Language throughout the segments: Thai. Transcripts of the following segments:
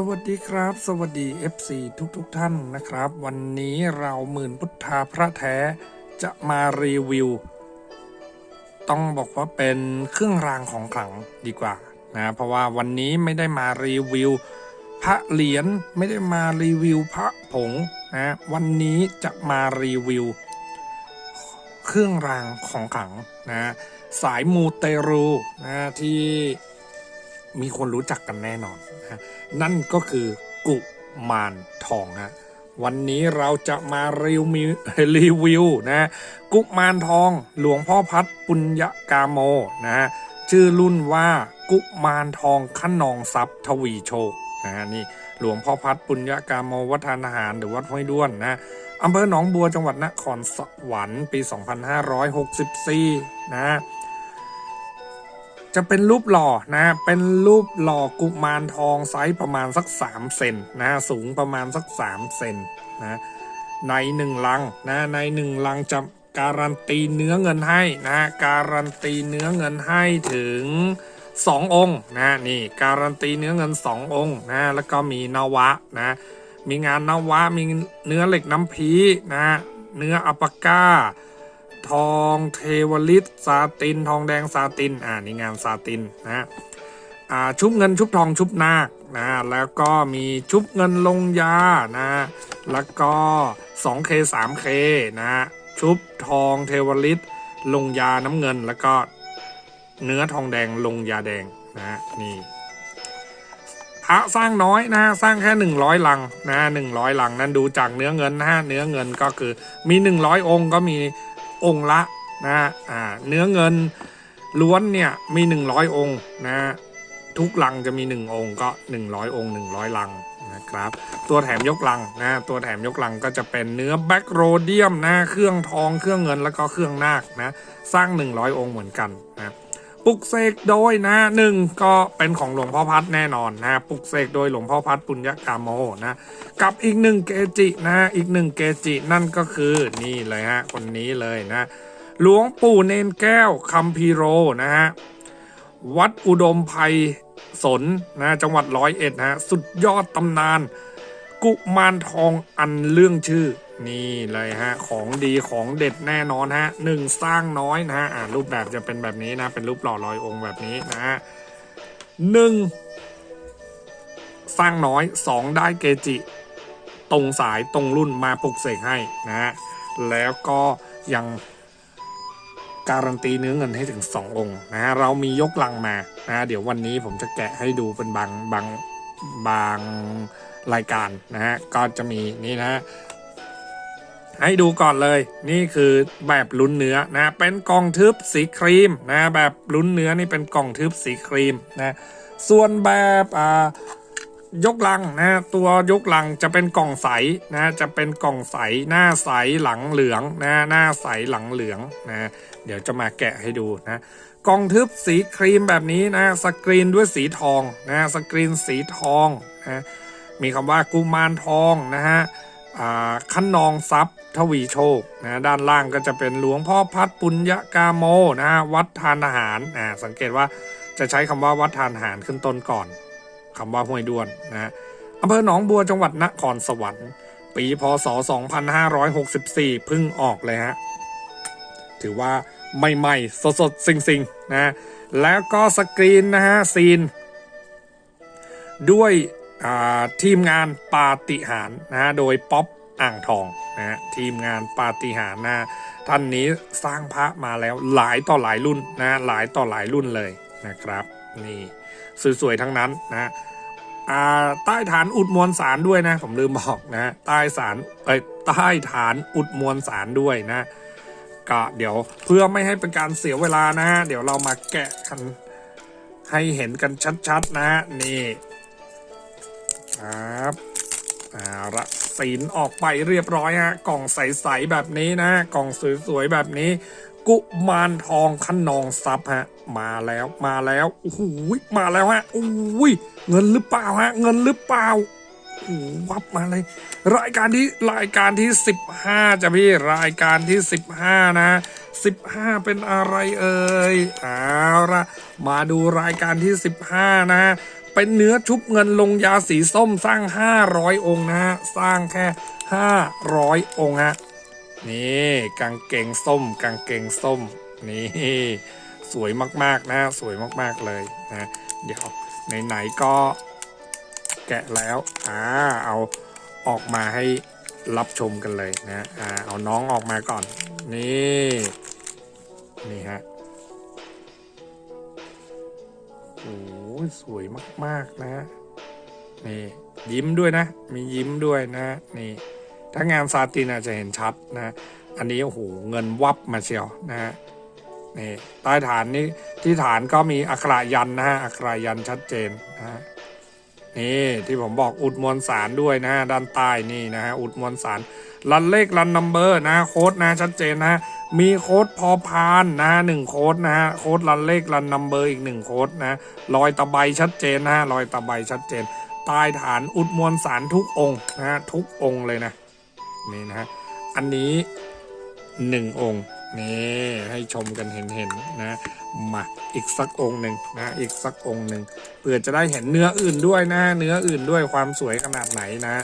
สวัสดีครับ สวัสดี FC ทุกทุกๆท่านนะครับ วันนี้เราหมื่นพุทธาพระแท้จะมารีวิว ต้องบอกว่าเป็นเครื่องรางของขลังดีกว่านะเพราะว่าวันนี้ไม่ได้มารีวิว พระเหรียญไม่ได้มารีวิวพระผงนะวันนี้จะมารีวิว เครื่องรางของขลังนะสายมูเตรูนะที่ มีคนรู้จักกันแน่นอนนะนั่นก็คือกุมารทองฮะวันนี้เราจะมารีวิวรีวิวนะกุมารทอง หลวงพ่อพัดปุญญกาโมนะชื่อรุ่นว่ากุมารทองขนองทรัพย์ทวีโชคนะนี่หลวงพ่อพัดปุญญกาโมวัฒนอาหารหรือวัดห้วยด้วนนะอำเภอหนองบัวจังหวัดนครสวรรค์ปี 2564 นะ จะเป็นรูปหล่อนะ เป็นรูปหล่อกุมารทองไซส์ประมาณสัก 3 เซนนะ สูงประมาณสัก 3 เซนนะ ในหนึ่งลังนะ ในหนึ่งลังจะการันตีเนื้อเงินให้นะ การันตีเนื้อเงินให้ถึง 2 องค์นะนี่การันตีเนื้อเงิน 2 องค์นะ แล้วก็มีนวะนะ มีงานนวะ มีเนื้อเหล็กน้ำพีนะ เนื้ออัปปาก้า ทองเทวลิตซาติน ทองแดงซาติน อ่านี่งานซาตินนะอ่าชุบเงินชุบทองชุบนาคนะแล้วก็มีชุบเงินลงยานะแล้วก็ 2K 3K นะชุบทองเทวลิตลงยาน้ำเงินแล้วก็เนื้อทองแดงลงยาแดงนะนี่พระสร้างน้อยนะสร้างแค่หนึ่งร้อยลังนะหนึ่งร้อยลังนั้นดูจากเนื้อเงินนะฮะเนื้อเงินก็คือมีหนึ่งร้อยองค์ก็มี องค์ละนะอ่าเนื้อเงินล้วนเนี่ยมีหนึ่งร้อยองค์นะทุกลังจะมีหนึ่งองค์ก็หนึ่งร้อยองค์หนึ่งร้อยลังนะครับ ตัวแถมยกลังนะตัวแถมยกลังก็จะเป็นเนื้อแบ็กโรเดียมนะเครื่องทองเครื่องเงินแล้วก็เครื่องนาคนะสร้าง 100 องค์เหมือนกันนะ ปลุกเสกโดยนะหนึ่งก็เป็นของหลวงพ่อพัดแน่นอนนะปลุกเสกโดยหลวงพ่อพัดปุญญกามโมนะกับอีกหนึ่งเกจินะอีกหนึ่งเกจินั่นก็คือนี่เลยฮะคนนี้เลยนะหลวงปู่เนนแก้วคัมพีโรนะฮะวัดอุดมภัยสนนะจังหวัดร้อยเอ็ดนะฮะสุดยอดตำนาน กุมารทองอันเรื่องชื่อ นี่เลยฮะ ของดีของเด็ดแน่นอนฮะหนึ่งสร้างน้อยนะฮะอ่ารูปแบบจะเป็นแบบนี้นะ เป็นรูปหล่อลอยองค์แบบนี้นะฮะหนึ่งสร้างน้อยสองได้เกจิ ตรงสายตรงรุ่นมาปลุกเสกให้นะฮะแล้วก็ยังการันตีเนื้อเงินให้ถึง 2 องค์นะฮะเรามียกลังมานะเดี๋ยววันนี้ผมจะแกะให้ดูเป็นบางบางบางรายการนะฮะก็จะมีนี่นะฮะ ให้ดูก่อนเลย นี่คือแบบลุ้นเนื้อนะ เป็นกล่องทึบสีครีมนะ แบบลุ้นเนื้อนี่เป็นกล่องทึบสีครีมนะ ส่วนแบบอ่ายกลังนะตัวยกลังจะเป็นกล่องใสนะจะเป็นกล่องใสหน้าใสหลังเหลืองนะหน้าใสหลังเหลืองนะเดี๋ยวจะมาแกะให้ดูนะกล่องทึบสีครีมแบบนี้นะสกรีนด้วยสีทองนะสกรีนสีทองนะมีคำว่ากุมารทองนะฮะอ่าขนองทรัพย์ ทวีโชคนะด้านล่างก็จะเป็นหลวงพ่อพัดปุญญกาโมนะฮะวัดทานอาหารอ่าสังเกตว่าจะใช้คำว่าวัดทานอาหารขึ้นต้นก่อนคำว่าห้วยด้วนนะฮะอำเภอหนองบัวจังหวัดนครสวรรค์ ปีพศ 2564พิ่งออกเลยฮะ ถือว่าใหม่ๆ สดๆ สิงๆ นะ แล้วก็สกรีนนะฮะ ซีน ด้วยทีมงานปาฏิหารนะฮะ โดยป๊อปอ่างทอง นะฮะทีมงานปาฏิหาริย์นะท่านนี้สร้างพระมาแล้วหลายต่อหลายรุ่นนะหลายต่อหลายรุ่นเลยนะครับนี่สวยๆทั้งนั้นนะใต้ฐานอุดมวลสารด้วยนะผมลืมบอกนะใต้สารเอ้ยใต้ฐานอุดมวลสารด้วยนะก็เดี๋ยวเพื่อไม่ให้เป็นการเสียเวลานะฮะเดี๋ยวเรามาแกะกันให้เห็นกันชัดๆนะฮะนี่ครับ อาละศีลออกไปเรียบร้อยฮะกล่องใสๆแบบนี้นะ กล่องสวยๆแบบนี้ กุมารทองขนองทรัพย์ฮะ มาแล้วมาแล้วโอ้โหมาแล้วฮะโอ้ยเงินหรือเปล่าฮะ เงินหรือเปล่าโอ้วับมาเลย รายการที่รายการที่สิบห้าจ้ะพี่รายการที่สิบห้านะสิบห้าเป็นอะไรเอ่ยเอาละมาดูรายการที่สิบห้านะ เป็นเนื้อชุบเงินลงยาสีส้มสร้าง 500 องค์นะฮะสร้างแค่ 500 องค์ฮะนี่กางเกงส้มกางเกงส้มนี่สวยมากๆนะสวยมากๆเลยนะเดี๋ยวไหนๆก็แกะแล้วอ่าเอาออกมาให้รับชมกันเลยนะอ่าเอาน้องออกมาก่อน นี่ นี่ฮะ สวยมาก ๆนะฮะนี่ ยิ้มด้วยนะ มียิ้มด้วยนะ นี่ ถ้างานซาตินอาจจะเห็นชัดนะ อันนี้โอ้โหเงินวับมาเชียวนะฮะนี่ใต้ฐานนี้ที่ฐานก็มีอักระยันนะฮะอักระยันชัดเจนนะฮะนี่ที่ผมบอกอุดมวลสารด้วยนะฮะด้านใต้นี่นะฮะอุดมวลสารรันเลขรันนัมเบอร์นะโค้ดนะชัดเจนนะ มีโค้ดพอพานนะหนึ่งโค้ดนะฮะโค้ดรันเลขรันนัมเบอร์อีกหนึ่งโค้ดนะรอยตะไบชัดเจนนะฮะรอยตะไบชัดเจนใต้ฐานอุดมวลสารทุกองค์นะฮะทุกองค์เลยนะนี่นะฮะอันนี้หนึ่งองค์นี่ให้ชมกันเห็นเห็นๆนะมาอีกสักองค์หนึ่งนะอีกสักองค์หนึ่งเพื่อจะได้เห็นเนื้ออื่นด้วยนะเนื้ออื่นด้วยความสวยขนาดไหนนะ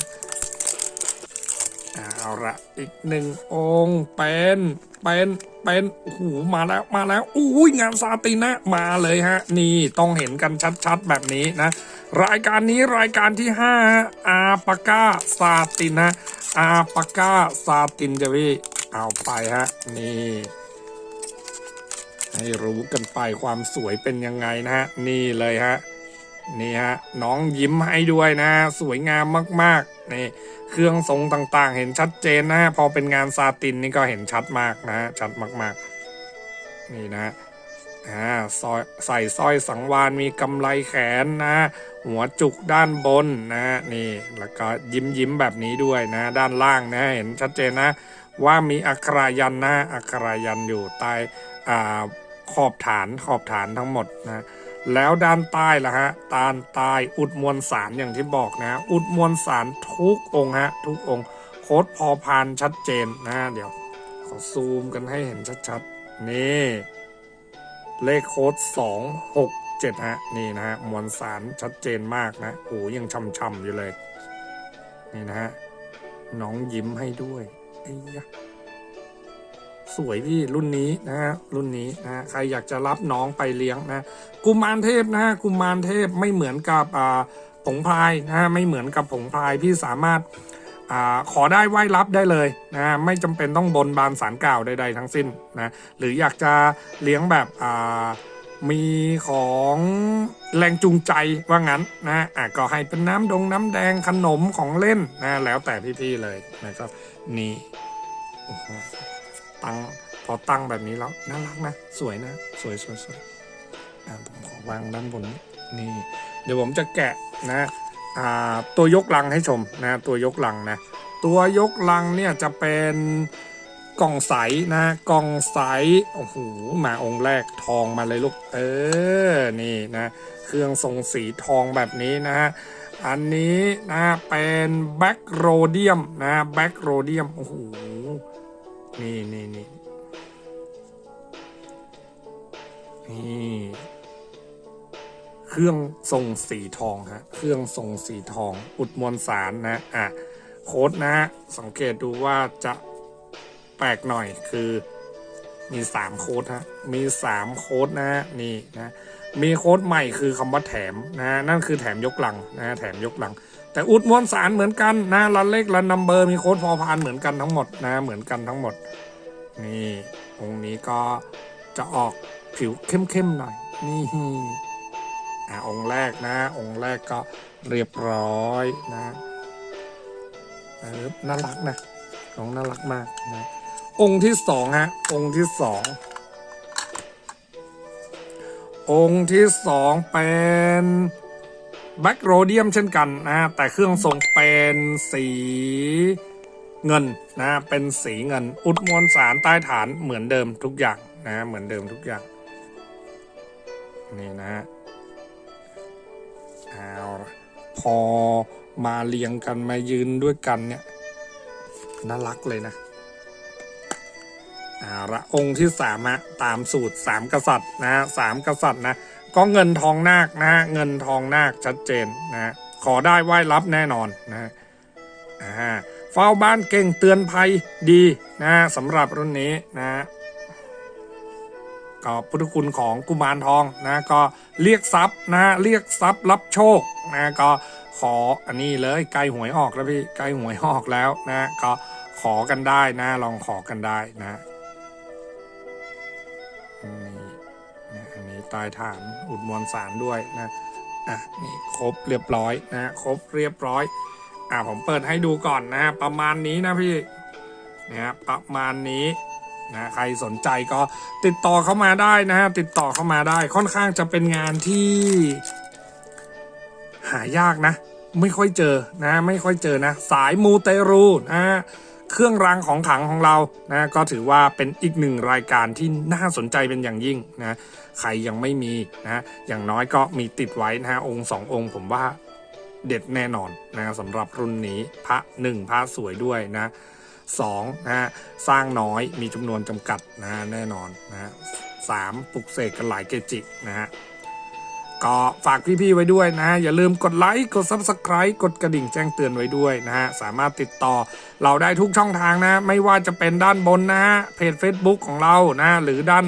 เอาละอีกหนึ่งองค์เป็นเป็นเป็นโอ้โหมาแล้วมาแล้วอุ้ยงานซาตินะมาเลยฮะ นี่ต้องเห็นกันชัดๆแบบนี้นะ รายการนี้รายการที่ห้าอาปาก้าซาตินะอาปาก้าซาตินจะพี่เอาไปฮะ นี่ ให้รู้กันไปความสวยเป็นยังไงนะฮะ นี่เลยฮะ นี่ฮะน้องยิ้มให้ด้วยนะ สวยงามมากๆนี่เครื่องทรงต่างๆ เห็นชัดเจนนะพอเป็นงานซาตินนี่ก็เห็นชัดมากนะชัดมากๆ นี่นะอ่าใส่สร้อยสังวานมีกำไลแขนนะ หัวจุกด้านบนนะนี่แล้วก็ยิ้มยิ้มแบบนี้ด้วยนะ ด้านล่างนะเห็นชัดเจนนะ ว่ามีอักรายันนะอักรายันอยู่ใต้อ่าขอบฐานขอบฐานทั้งหมดนะ แล้วด้านใต้ล่ะฮะด้านใต้อุดมวลสารอย่างที่บอกนะ อุดมวลสารทุกองค์ฮะ ทุกองค์โค้ดพอพานชัดเจนนะเดี๋ยว ขอซูมกันให้เห็นชัดๆ นี่ เลขโค้ดสองหกเจ็ดฮะนี่นะฮะมวลสารชัดเจนมากนะโอ้ยังช่ำๆอยู่เลย นี่นะฮะน้องยิ้มให้ด้วยไอ้ยะ สวยพี่รุ่นนี้นะฮะรุ่นนี้นะฮะใครอยากจะรับน้องไปเลี้ยงนะกุมารเทพนะฮะกุมารเทพไม่เหมือนกับอ่าผงพรายนะฮะไม่เหมือนกับผงพรายพี่สามารถอ่าขอได้ไหว้รับได้เลยนะฮะไม่จำเป็นต้องบนบานสารกล่าวใด ๆ ทั้งสิ้นนะหรืออยากจะเลี้ยงแบบอ่ามีของแรงจูงใจว่างั้นนะอะก็ให้เป็นน้ำดงน้ำแดงขนมของเล่นนะแล้วแต่พี่ ๆ เลยนะครับนี่ ตั้งพอตั้งแบบนี้แล้วน่ารักนะ สวยนะ สวยสวยสวยอ่าผมขอวางด้านบนนี่ เดี๋ยวผมจะแกะนะอ่าตัวยกลังให้ชมนะตัวยกลังนะ ตัวยกลังเนี่ยจะเป็นกล่องใสนะกล่องใสโอ้โหมาองค์แรกทองมาเลยลูก เออนี่นะเครื่องทรงสีทองแบบนี้นะฮะอันนี้นะเป็นแบ็กโรเดียมนะแบ็กโรเดียมโอ้โห นี่นี่นี่นี่เครื่องทรงสีทองฮะ เครื่องทรงสีทอง อุดมวลสารนะ อะ โค้ดนะ สังเกตดูว่าจะแปลกหน่อยคือมีสามโค้ดฮะ มีสามโค้ดนะฮะนี่นะ มีโค้ดใหม่คือคำว่าแถมนะ นั่นคือแถมยกหลังนะ แถมยกหลัง แต่อุดมวลสารเหมือนกันนะรันเลขรันนัมเบอร์มีโค้ดพอพานเหมือนกันทั้งหมดนะเหมือนกันทั้งหมด นี่องค์นี้ก็จะออกผิวเข้มๆหน่อยนี่อะองค์แรกนะ องค์แรกก็เรียบร้อยนะเออน่ารักนะน้องน่ารักมากนะองค์ที่สองฮะองค์ที่สององค์ที่สองเป็น แบ็กโรเดียมเช่นกันนะฮะแต่เครื่องทรงเป็นสีเงินนะฮะเป็นสีเงิน อุดมวลสารใต้ฐานเหมือนเดิมทุกอย่างนะฮะเหมือนเดิมทุกอย่าง นี่นะฮะเอาพอมาเรียงกันมายืนด้วยกันเนี่ยน่ารักเลยนะอาละองค์ที่สามฮะตามสูตรสามกษัตริย์นะฮะสามกษัตริย์นะ ก็เงินทองนาคนะฮะเงินทองนาคชัดเจนนะฮะขอได้ไหว้รับแน่นอนนะฮะอ่าเฝ้าบ้านเก่งเตือนภัยดีนะสำหรับรุ่นนี้นะฮะก็พุทธคุณของกุมารทองนะก็เรียกทรัพย์นะเรียกทรัพย์รับโชคนะก็ขออันนี้เลยใกล้หวยออกแล้วพี่ใกล้หวยออกแล้วนะก็ขอกันได้นะลองขอกันได้นะ ตายฐานอุดมวลสารด้วยนะอะนี่ครบเรียบร้อยนะครบเรียบร้อยอะผมเปิดให้ดูก่อนนะประมาณนี้นะพี่นะประมาณนี้นะใครสนใจก็ติดต่อเข้ามาได้นะฮะติดต่อเข้ามาได้ค่อนข้างจะเป็นงานที่ หายากนะ ไม่ค่อยเจอนะ ไม่ค่อยเจอนะ สายมูเตรูนะฮะ เครื่องรางของขลังของเรานะก็ถือว่าเป็นอีกหนึ่งรายการที่น่าสนใจเป็นอย่างยิ่งนะใครยังไม่มีนะอย่างน้อยก็มีติดไว้นะฮะองค์สององค์ผมว่าเด็ดแน่นอนนะสำหรับรุ่นนี้พระหนึ่งพระสวยด้วยนะสองนะฮะสร้างน้อยมีจำนวนจำกัดนะฮะแน่นอนนะฮะสามปลุกเสกกันหลายเกจินะฮะ ก็ฝากพี่ๆไว้ด้วยนะฮะอย่าลืมกดไลค์กด Subscribe กดกระดิ่งแจ้งเตือนไว้ด้วยนะฮะสามารถติดต่อเราได้ทุกช่องทางนะ ไม่ว่าจะเป็นด้านบนนะฮะเพจ Facebook ของเรานะหรือด้าน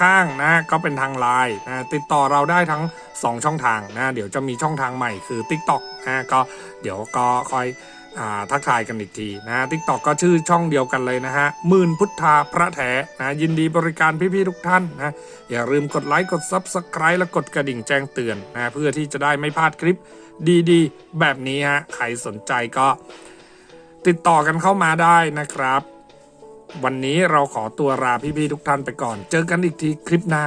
ข้างนะก็เป็นทางไลน์นะติดต่อเราได้ทั้ง 2 ช่องทางนะเดี๋ยวจะมีช่องทางใหม่คือ TikTok นะก็เดี๋ยวก็คอย ทักทายกันอีกทีนะทิกตอกก็ชื่อช่องเดียวกันเลยนะฮะหมื่นพุทธาพระแท้นะยินดีบริการพี่ๆทุกท่านนะอย่าลืมกดไลค์กด Subscribe และกดกระดิ่งแจ้งเตือนนะเพื่อที่จะได้ไม่พลาดคลิปดีๆ แบบนี้ฮะใครสนใจก็ ติดต่อกันเข้ามาได้นะครับ วันนี้เราขอตัวลาพี่ๆทุกท่านไปก่อน เจอกันอีกทีคลิปหน้า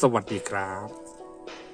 สวัสดีครับ